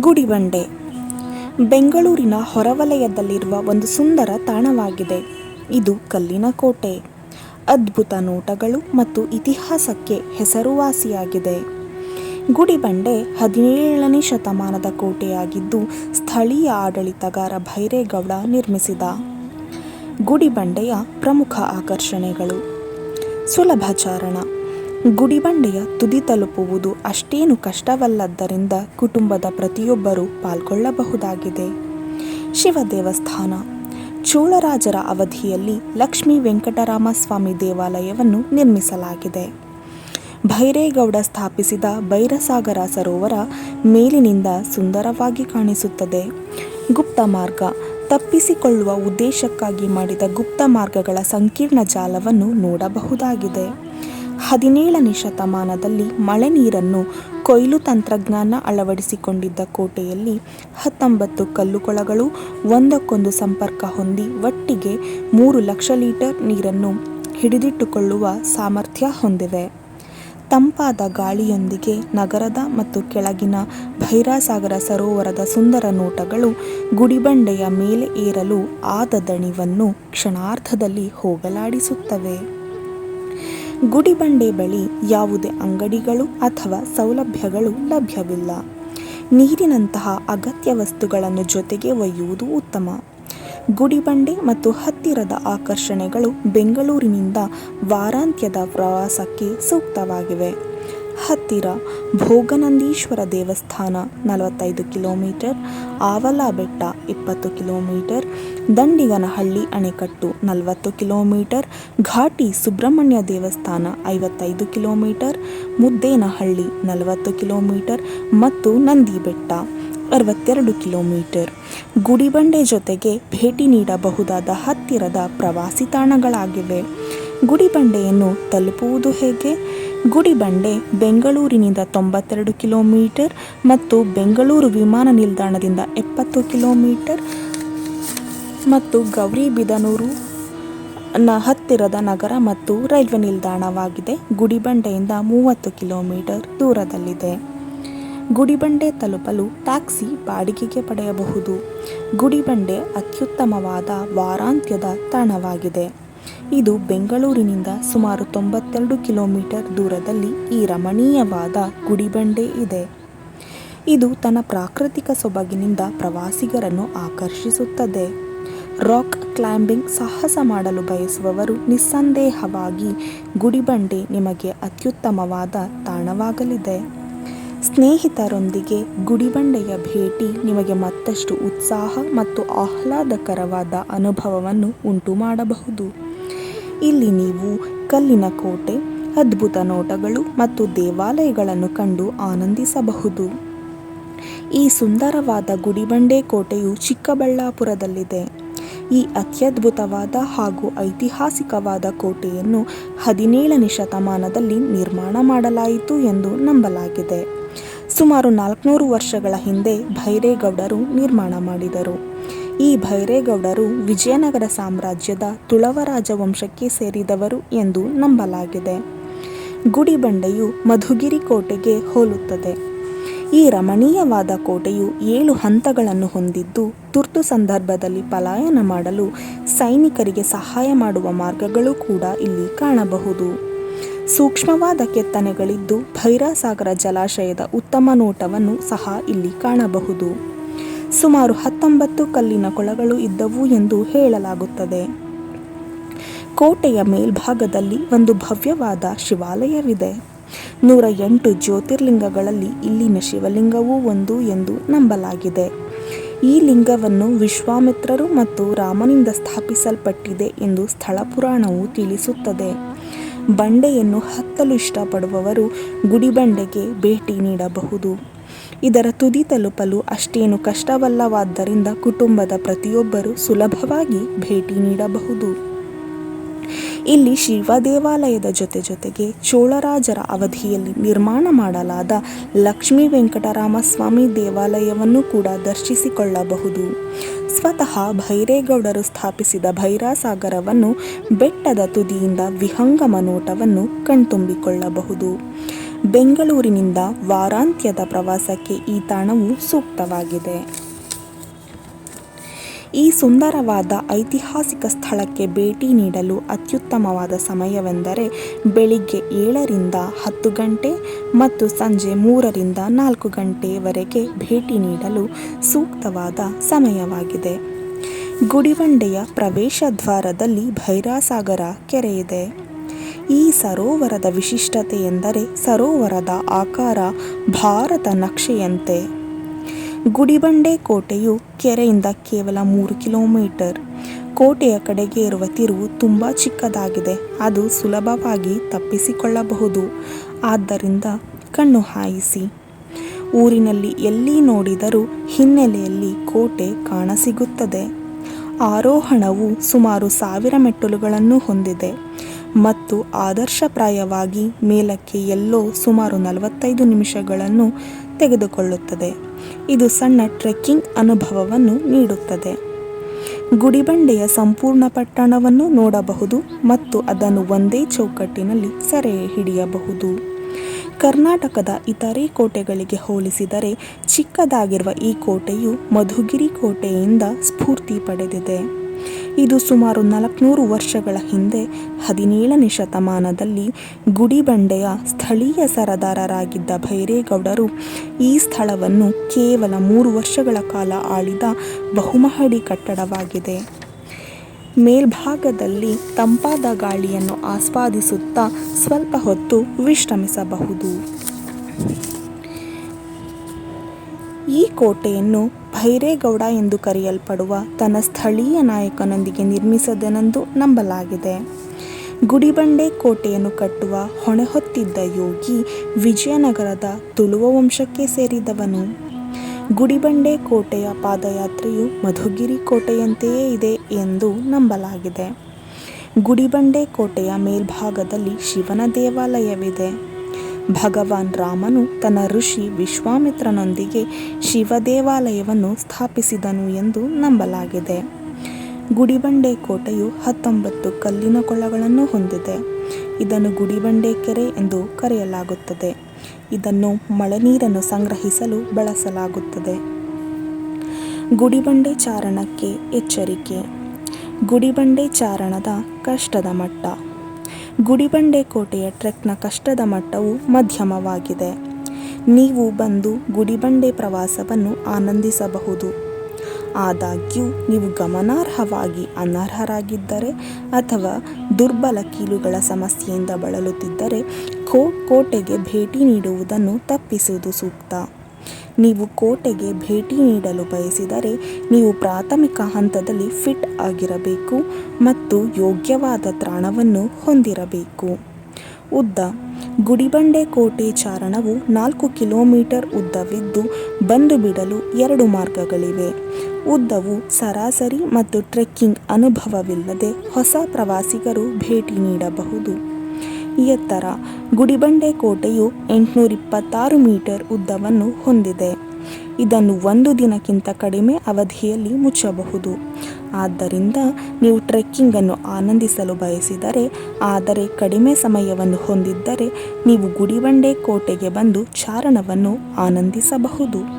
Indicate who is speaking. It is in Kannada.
Speaker 1: ಗುಡಿಬಂಡೆ. ಬೆಂಗಳೂರಿನ ಹೊರವಲಯದಲ್ಲಿರುವ ಒಂದು ಸುಂದರ ತಾಣವಾಗಿದೆ. ಇದು ಕಲ್ಲಿನ ಕೋಟೆ. ಅದ್ಭುತ ನೋಟಗಳು ಮತ್ತು ಇತಿಹಾಸಕ್ಕೆ ಹೆಸರುವಾಸಿಯಾಗಿದೆ. ಗುಡಿಬಂಡೆ ಹದಿನೇಳನೇ ಶತಮಾನದ ಕೋಟೆಯಾಗಿದ್ದು, ಸ್ಥಳೀಯ ಆಡಳಿತಗಾರ ಭೈರೇಗೌಡ ನಿರ್ಮಿಸಿದ. ಗುಡಿಬಂಡೆಯ ಪ್ರಮುಖ ಆಕರ್ಷಣೆಗಳು. ಸುಲಭ ಚಾರಣ ಗುಡಿಬಂಡೆಯ ತುದಿ ತಲುಪುವುದು ಅಷ್ಟೇನು ಕಷ್ಟವಲ್ಲದ್ದರಿಂದ ಕುಟುಂಬದ ಪ್ರತಿಯೊಬ್ಬರೂ ಪಾಲ್ಗೊಳ್ಳಬಹುದಾಗಿದೆ. ಶಿವ ದೇವಸ್ಥಾನ. ಚೋಳರಾಜರ ಅವಧಿಯಲ್ಲಿ ಲಕ್ಷ್ಮೀ ವೆಂಕಟರಾಮ ಸ್ವಾಮಿ ದೇವಾಲಯವನ್ನು ನಿರ್ಮಿಸಲಾಗಿದೆ. ಭೈರೇಗೌಡ ಸ್ಥಾಪಿಸಿದ ಭೈರಸಾಗರ ಸರೋವರ ಮೇಲಿನಿಂದ ಸುಂದರವಾಗಿ ಕಾಣಿಸುತ್ತದೆ. ಗುಪ್ತ ಮಾರ್ಗ. ತಪ್ಪಿಸಿಕೊಳ್ಳುವ ಉದ್ದೇಶಕ್ಕಾಗಿ ಮಾಡಿದ ಗುಪ್ತ ಮಾರ್ಗಗಳ ಸಂಕೀರ್ಣ ಜಾಲವನ್ನು ನೋಡಬಹುದಾಗಿದೆ. ಹದಿನೇಳನೇ ಶತಮಾನದಲ್ಲಿ ಮಳೆ ನೀರನ್ನು ಕೊಯ್ಲು ತಂತ್ರಜ್ಞಾನ ಅಳವಡಿಸಿಕೊಂಡಿದ್ದ ಕೋಟೆಯಲ್ಲಿ ಹತ್ತೊಂಬತ್ತು ಕಲ್ಲುಕೊಳಗಳು ಒಂದಕ್ಕೊಂದು ಸಂಪರ್ಕ ಹೊಂದಿ ಒಟ್ಟಿಗೆ ಮೂರು ಲಕ್ಷ ಲೀಟರ್ ನೀರನ್ನು ಹಿಡಿದಿಟ್ಟುಕೊಳ್ಳುವ ಸಾಮರ್ಥ್ಯ ಹೊಂದಿವೆ. ತಂಪಾದ ಗಾಳಿಯೊಂದಿಗೆ ನಗರದ ಮತ್ತು ಕೆಳಗಿನ ಭೈರಾಸಾಗರ ಸರೋವರದ ಸುಂದರ ನೋಟಗಳು ಗುಡಿಬಂಡೆಯ ಮೇಲೆ ಏರಲು ಆದ ದಣಿವನ್ನು ಕ್ಷಣಾರ್ಧದಲ್ಲಿ ಹೋಗಲಾಡಿಸುತ್ತವೆ. ಗುಡಿಬಂಡೆ ಬಳಿ ಯಾವುದೇ ಅಂಗಡಿಗಳು ಅಥವಾ ಸೌಲಭ್ಯಗಳು ಲಭ್ಯವಿಲ್ಲ. ನೀರಿನಂತಹ ಅಗತ್ಯ ವಸ್ತುಗಳನ್ನು ಜೊತೆಗೆ ಒಯ್ಯುವುದು ಉತ್ತಮ. ಗುಡಿಬಂಡೆ ಮತ್ತು ಹತ್ತಿರದ ಆಕರ್ಷಣೆಗಳು ಬೆಂಗಳೂರಿನಿಂದ ವಾರಾಂತ್ಯದ ಪ್ರವಾಸಕ್ಕೆ ಸೂಕ್ತವಾಗಿವೆ. ಹತ್ತಿರ ಭೋಗನಂದೀಶ್ವರ ದೇವಸ್ಥಾನ ನಲವತ್ತೈದು ಕಿಲೋಮೀಟರ್ ಆವಲ ಬೆಟ್ಟ ಇಪ್ಪತ್ತು ಕಿಲೋಮೀಟರ್, ದಂಡಿಗನಹಳ್ಳಿ ಅಣೆಕಟ್ಟು ನಲವತ್ತು ಕಿಲೋಮೀಟರ್, ಘಾಟಿ ಸುಬ್ರಹ್ಮಣ್ಯ ದೇವಸ್ಥಾನ ಐವತ್ತೈದು ಕಿಲೋಮೀಟರ್, ಮುದ್ದೇನಹಳ್ಳಿ ನಲವತ್ತು ಕಿಲೋಮೀಟರ್ ಮತ್ತು ನಂದಿ ಬೆಟ್ಟ ಅರವತ್ತೆರಡು ಕಿಲೋಮೀಟರ್. ಗುಡಿಬಂಡೆ ಜೊತೆಗೆ ಭೇಟಿ ನೀಡಬಹುದಾದ ಹತ್ತಿರದ ಪ್ರವಾಸಿ ತಾಣಗಳಾಗಿವೆ. ಗುಡಿಬಂಡೆಯನ್ನು ತಲುಪುವುದು ಹೇಗೆ? ಗುಡಿಬಂಡೆ, ಬೆಂಗಳೂರಿನಿಂದ ತೊಂಬತ್ತೆರಡು ಕಿಲೋಮೀಟರ್ ಮತ್ತು ಬೆಂಗಳೂರು ವಿಮಾನ ನಿಲ್ದಾಣದಿಂದ ಎಪ್ಪತ್ತು ಕಿಲೋಮೀಟರ್ ಮತ್ತು ಗೌರಿಬಿದನೂರು ನ ಹತ್ತಿರದ ನಗರ ಮತ್ತು ರೈಲ್ವೆ ನಿಲ್ದಾಣವಾಗಿದೆ. ಗುಡಿಬಂಡೆಯಿಂದ ಮೂವತ್ತು ಕಿಲೋಮೀಟರ್ ದೂರದಲ್ಲಿದೆ. ಗುಡಿಬಂಡೆ ತಲುಪಲು ಟ್ಯಾಕ್ಸಿ ಬಾಡಿಗೆಗೆ ಪಡೆಯಬಹುದು. ಗುಡಿಬಂಡೆ ಅತ್ಯುತ್ತಮವಾದ ವಾರಾಂತ್ಯದ ತಾಣವಾಗಿದೆ. ಇದು ಬೆಂಗಳೂರಿನಿಂದ ಸುಮಾರು ತೊಂಬತ್ತೆರಡು ಕಿಲೋಮೀಟರ್ ದೂರದಲ್ಲಿ ಈ ರಮಣೀಯವಾದ ಗುಡಿಬಂಡೆ ಇದೆ. ಇದು ತನ್ನ ಪ್ರಾಕೃತಿಕ ಸೊಬಗಿನಿಂದ ಪ್ರವಾಸಿಗರನ್ನು ಆಕರ್ಷಿಸುತ್ತದೆ. ರಾಕ್ ಕ್ಲೈಂಬಿಂಗ್ ಸಾಹಸ ಮಾಡಲು ಬಯಸುವವರು ನಿಸ್ಸಂದೇಹವಾಗಿ ಗುಡಿಬಂಡೆ ನಿಮಗೆ ಅತ್ಯುತ್ತಮವಾದ ತಾಣವಾಗಲಿದೆ. ಸ್ನೇಹಿತರೊಂದಿಗೆ ಗುಡಿಬಂಡೆಯ ಭೇಟಿ ನಿಮಗೆ ಮತ್ತಷ್ಟು ಉತ್ಸಾಹ ಮತ್ತು ಆಹ್ಲಾದಕರವಾದ ಅನುಭವವನ್ನು ಉಂಟು ಮಾಡಬಹುದು ಇಲ್ಲಿ ನೀವು ಕಲ್ಲಿನ ಕೋಟೆ, ಅದ್ಭುತ ನೋಟಗಳು ಮತ್ತು ದೇವಾಲಯಗಳನ್ನು ಕಂಡು ಆನಂದಿಸಬಹುದು. ಈ ಸುಂದರವಾದ ಗುಡಿಬಂಡೆ ಕೋಟೆಯು ಚಿಕ್ಕಬಳ್ಳಾಪುರದಲ್ಲಿದೆ. ಈ ಅತ್ಯದ್ಭುತವಾದ ಹಾಗೂ ಐತಿಹಾಸಿಕವಾದ ಕೋಟೆಯನ್ನು ಹದಿನೇಳನೇ ಶತಮಾನದಲ್ಲಿ ನಿರ್ಮಾಣ ಮಾಡಲಾಯಿತು ಎಂದು ನಂಬಲಾಗಿದೆ. ಸುಮಾರು ನಾಲ್ಕುನೂರು ವರ್ಷಗಳ ಹಿಂದೆ ಭೈರೇಗೌಡರು ನಿರ್ಮಾಣ ಮಾಡಿದರು. ಈ ಭೈರೇಗೌಡರು ವಿಜಯನಗರ ಸಾಮ್ರಾಜ್ಯದ ತುಳವರಾಜ ವಂಶಕ್ಕೆ ಸೇರಿದವರು ಎಂದು ನಂಬಲಾಗಿದೆ. ಗುಡಿಬಂಡೆಯು ಮಧುಗಿರಿ ಕೋಟೆಗೆ ಹೋಲುತ್ತದೆ. ಈ ರಮಣೀಯವಾದ ಕೋಟೆಯು ಏಳು ಹಂತಗಳನ್ನು ಹೊಂದಿದ್ದು, ತುರ್ತು ಸಂದರ್ಭದಲ್ಲಿ ಪಲಾಯನ ಮಾಡಲು ಸೈನಿಕರಿಗೆ ಸಹಾಯ ಮಾಡುವ ಮಾರ್ಗಗಳು ಕೂಡ ಇಲ್ಲಿ ಕಾಣಬಹುದು. ಸೂಕ್ಷ್ಮವಾದ ಕೆತ್ತನೆಗಳಿದ್ದು ಭೈರಾಸಾಗರ ಜಲಾಶಯದ ಉತ್ತಮ ನೋಟವನ್ನು ಸಹ ಇಲ್ಲಿ ಕಾಣಬಹುದು. ಸುಮಾರು ಹತ್ತೊಂಬತ್ತು ಕಲ್ಲಿನ ಕೊಳಗಳು ಇದ್ದವು ಎಂದು ಹೇಳಲಾಗುತ್ತದೆ. ಕೋಟೆಯ ಮೇಲ್ಭಾಗದಲ್ಲಿ ಒಂದು ಭವ್ಯವಾದ ಶಿವಾಲಯವಿದೆ. ನೂರ ಎಂಟು ಜ್ಯೋತಿರ್ಲಿಂಗಗಳಲ್ಲಿ ಇಲ್ಲಿನ ಶಿವಲಿಂಗವೂ ಒಂದು ಎಂದು ನಂಬಲಾಗಿದೆ. ಈ ಲಿಂಗವನ್ನು ವಿಶ್ವಾಮಿತ್ರರು ಮತ್ತು ರಾಮನಿಂದ ಸ್ಥಾಪಿಸಲ್ಪಟ್ಟಿದೆ ಎಂದು ಸ್ಥಳ ಪುರಾಣವು ತಿಳಿಸುತ್ತದೆ. ಬಂಡೆಯನ್ನು ಹತ್ತಲು ಇಷ್ಟಪಡುವವರು ಗುಡಿಬಂಡೆಗೆ ಭೇಟಿ ನೀಡಬಹುದು. ಇದರ ತುದಿ ತಲುಪಲು ಅಷ್ಟೇನು ಕಷ್ಟವಲ್ಲವಾದ್ದರಿಂದ ಕುಟುಂಬದ ಪ್ರತಿಯೊಬ್ಬರು ಸುಲಭವಾಗಿ ಭೇಟಿ ನೀಡಬಹುದು. ಇಲ್ಲಿ ಶಿವ ದೇವಾಲಯದ ಜೊತೆ ಜೊತೆಗೆ ಚೋಳರಾಜರ ಅವಧಿಯಲ್ಲಿ ನಿರ್ಮಾಣ ಮಾಡಲಾದ ಲಕ್ಷ್ಮೀ ವೆಂಕಟರಾಮ ಸ್ವಾಮಿ ದೇವಾಲಯವನ್ನು ಕೂಡ ದರ್ಶಿಸಿಕೊಳ್ಳಬಹುದು. ಸ್ವತಃ ಭೈರೇಗೌಡರು ಸ್ಥಾಪಿಸಿದ ಭೈರಾಸಾಗರವನ್ನು ಬೆಟ್ಟದ ತುದಿಯಿಂದ ವಿಹಂಗಮ ನೋಟವನ್ನು ಕಣ್ತುಂಬಿಕೊಳ್ಳಬಹುದು. ಬೆಂಗಳೂರಿನಿಂದ ವಾರಾಂತ್ಯದ ಪ್ರವಾಸಕ್ಕೆ ಈ ತಾಣವು ಸೂಕ್ತವಾಗಿದೆ. ಈ ಸುಂದರವಾದ ಐತಿಹಾಸಿಕ ಸ್ಥಳಕ್ಕೆ ಭೇಟಿ ನೀಡಲು ಅತ್ಯುತ್ತಮವಾದ ಸಮಯವೆಂದರೆ ಬೆಳಿಗ್ಗೆ ಏಳರಿಂದ ಹತ್ತು ಗಂಟೆ ಮತ್ತು ಸಂಜೆ ಮೂರರಿಂದ ನಾಲ್ಕು ಗಂಟೆಯವರೆಗೆ ಭೇಟಿ ನೀಡಲು ಸೂಕ್ತವಾದ ಸಮಯವಾಗಿದೆ. ಗುಡಿಬಂಡೆಯ ಪ್ರವೇಶ ದ್ವಾರದಲ್ಲಿ ಭೈರಾಸಾಗರ ಕೆರೆಯಿದೆ. ಈ ಸರೋವರದ ವಿಶಿಷ್ಟತೆ ಎಂದರೆ ಸರೋವರದ ಆಕಾರ ಭಾರತ ನಕ್ಷೆಯಂತೆ. ಗುಡಿಬಂಡೆ ಕೋಟೆಯು ಕೆರೆಯಿಂದ ಕೇವಲ ಮೂರು ಕಿಲೋಮೀಟರ್. ಕೋಟೆಯ ಕಡೆಗೆ ಇರುವ ತಿರುವು ತುಂಬ ಚಿಕ್ಕದಾಗಿದೆ. ಅದು ಸುಲಭವಾಗಿ ತಪ್ಪಿಸಿಕೊಳ್ಳಬಹುದು. ಆದ್ದರಿಂದ ಕಣ್ಣು ಹಾಯಿಸಿ. ಊರಿನಲ್ಲಿ ಎಲ್ಲಿ ನೋಡಿದರೂ ಹಿನ್ನೆಲೆಯಲ್ಲಿ ಕೋಟೆ ಕಾಣಸಿಗುತ್ತದೆ. ಆರೋಹಣವು ಸುಮಾರು ಸಾವಿರ ಮೆಟ್ಟಲುಗಳನ್ನು ಹೊಂದಿದೆ. ಮತ್ತು ಆದರ್ಶಪ್ರಾಯವಾಗಿ ಮೇಲಕ್ಕೆ ಎಲ್ಲೋ ಸುಮಾರು ನಲವತ್ತೈದು ನಿಮಿಷಗಳನ್ನು ತೆಗೆದುಕೊಳ್ಳುತ್ತದೆ. ಇದು ಸಣ್ಣ ಟ್ರೆಕ್ಕಿಂಗ್ ಅನುಭವವನ್ನು ನೀಡುತ್ತದೆ. ಗುಡಿಬಂಡೆಯ ಸಂಪೂರ್ಣ ಪಟ್ಟಣವನ್ನು ನೋಡಬಹುದು ಮತ್ತು ಅದನ್ನು ಒಂದೇ ಚೌಕಟ್ಟಿನಲ್ಲಿ ಸೆರೆ ಹಿಡಿಯಬಹುದು ಕರ್ನಾಟಕದ ಇತರೆ ಕೋಟೆಗಳಿಗೆ ಹೋಲಿಸಿದರೆ ಚಿಕ್ಕದಾಗಿರುವ ಈ ಕೋಟೆಯು ಮಧುಗಿರಿ ಕೋಟೆಯಿಂದ ಸ್ಫೂರ್ತಿ ಪಡೆದಿದೆ. ಇದು ಸುಮಾರು ನಾಲ್ಕುನೂರು ವರ್ಷಗಳ ಹಿಂದೆ ಹದಿನೇಳನೇ ಶತಮಾನದಲ್ಲಿ ಗುಡಿಬಂಡೆಯ ಸ್ಥಳೀಯ ಸರದಾರರಾಗಿದ್ದ ಭೈರೇಗೌಡರು ಈ ಸ್ಥಳವನ್ನು ಕೇವಲ ಮೂರು ವರ್ಷಗಳ ಕಾಲ ಆಳಿದ ಬಹುಮಹಡಿ ಕಟ್ಟಡವಾಗಿದೆ. ಮೇಲ್ಭಾಗದಲ್ಲಿ ತಂಪಾದ ಗಾಳಿಯನ್ನು ಆಸ್ವಾದಿಸುತ್ತಾ ಸ್ವಲ್ಪ ಹೊತ್ತು ವಿಶ್ರಮಿಸಬಹುದು. ಈ ಕೋಟೆಯನ್ನು ಭೈರೇಗೌಡ ಎಂದು ಕರೆಯಲ್ಪಡುವ ತನ್ನ ಸ್ಥಳೀಯ ನಾಯಕನೊಂದಿಗೆ ನಿರ್ಮಿಸದನೆಂದು ನಂಬಲಾಗಿದೆ. ಗುಡಿಬಂಡೆ ಕೋಟೆಯನ್ನು ಕಟ್ಟುವ ಹೊಣೆ ಹೊತ್ತಿದ್ದ ಯೋಗಿ ವಿಜಯನಗರದ ತುಳುವ ವಂಶಕ್ಕೆ ಸೇರಿದವನು. ಗುಡಿಬಂಡೆ ಕೋಟೆಯ ಪಾದಯಾತ್ರೆಯು ಮಧುಗಿರಿ ಕೋಟೆಯಂತೆಯೇ ಇದೆ ಎಂದು ನಂಬಲಾಗಿದೆ. ಗುಡಿಬಂಡೆ ಕೋಟೆಯ ಮೇಲ್ಭಾಗದಲ್ಲಿ ಶಿವನ ದೇವಾಲಯವಿದೆ. ಭಗವಾನ್ ರಾಮನು ತನ್ನ ಋಷಿ ವಿಶ್ವಾಮಿತ್ರನೊಂದಿಗೆ ಶಿವ ದೇವಾಲಯವನ್ನು ಸ್ಥಾಪಿಸಿದನು ಎಂದು ನಂಬಲಾಗಿದೆ. ಗುಡಿಬಂಡೆ ಕೋಟೆಯು ಹತ್ತೊಂಬತ್ತು ಕಲ್ಲಿನ ಕೊಳಗಳನ್ನು ಹೊಂದಿದೆ. ಇದನ್ನು ಗುಡಿಬಂಡೆ ಕೆರೆ ಎಂದು ಕರೆಯಲಾಗುತ್ತದೆ. ಇದನ್ನು ಮಳೆ ನೀರನ್ನು ಸಂಗ್ರಹಿಸಲು ಬಳಸಲಾಗುತ್ತದೆ. ಗುಡಿಬಂಡೆ ಚಾರಣಕ್ಕೆ ಎಚ್ಚರಿಕೆ. ಗುಡಿಬಂಡೆ ಚಾರಣದ ಕಷ್ಟದ ಮಟ್ಟ. ಗುಡಿಬಂಡೆ ಕೋಟೆಯ ಟ್ರೆಕ್ನ ಕಷ್ಟದ ಮಟ್ಟವು ಮಧ್ಯಮವಾಗಿದೆ. ನೀವು ಬಂದು ಗುಡಿಬಂಡೆ ಪ್ರವಾಸವನ್ನು ಆನಂದಿಸಬಹುದು. ಆದಾಗ್ಯೂ, ನೀವು ಗಮನಾರ್ಹವಾಗಿ ಅನರ್ಹರಾಗಿದ್ದರೆ ಅಥವಾ ದುರ್ಬಲ ಕೀಲುಗಳ ಸಮಸ್ಯೆಯಿಂದ ಬಳಲುತ್ತಿದ್ದರೆ ಕೋಟೆಗೆ ಭೇಟಿ ನೀಡುವುದನ್ನು ತಪ್ಪಿಸುವುದು ಸೂಕ್ತ. ನೀವು ಕೋಟೆಗೆ ಭೇಟಿ ನೀಡಲು ಬಯಸಿದರೆ ನೀವು ಪ್ರಾಥಮಿಕ ಹಂತದಲ್ಲಿ ಫಿಟ್ ಆಗಿರಬೇಕು ಮತ್ತು ಯೋಗ್ಯವಾದ ತ್ರಾಣವನ್ನು ಹೊಂದಿರಬೇಕು. ಉದ್ದ. ಗುಡಿಬಂಡೆ ಕೋಟೆ ಚಾರಣವು ನಾಲ್ಕು ಕಿಲೋಮೀಟರ್ ಉದ್ದವಿದ್ದು ಬಂದು ಬಿಡಲು ಎರಡು ಮಾರ್ಗಗಳಿವೆ. ಉದ್ದವು ಸರಾಸರಿ ಮತ್ತು ಟ್ರೆಕ್ಕಿಂಗ್ ಅನುಭವವಿಲ್ಲದೆ ಹೊಸ ಪ್ರವಾಸಿಗರು ಭೇಟಿ ನೀಡಬಹುದು. ಎತ್ತರ ಗುಡಿಬಂಡೆ ಕೋಟೆಯು ಎಂಟುನೂರ ಇಪ್ಪತ್ತಾರು ಮೀಟರ್ ಉದ್ದವನ್ನು ಹೊಂದಿದೆ. ಇದನ್ನು ಒಂದು ದಿನಕ್ಕಿಂತ ಕಡಿಮೆ ಅವಧಿಯಲ್ಲಿ ಮುಚ್ಚಬಹುದು. ಆದ್ದರಿಂದ ನೀವು ಟ್ರೆಕ್ಕಿಂಗನ್ನು ಆನಂದಿಸಲು ಬಯಸಿದರೆ, ಆದರೆ ಕಡಿಮೆ ಸಮಯವನ್ನು ಹೊಂದಿದ್ದರೆ ನೀವು ಗುಡಿಬಂಡೆ ಕೋಟೆಗೆ ಬಂದು ಚಾರಣವನ್ನು ಆನಂದಿಸಬಹುದು.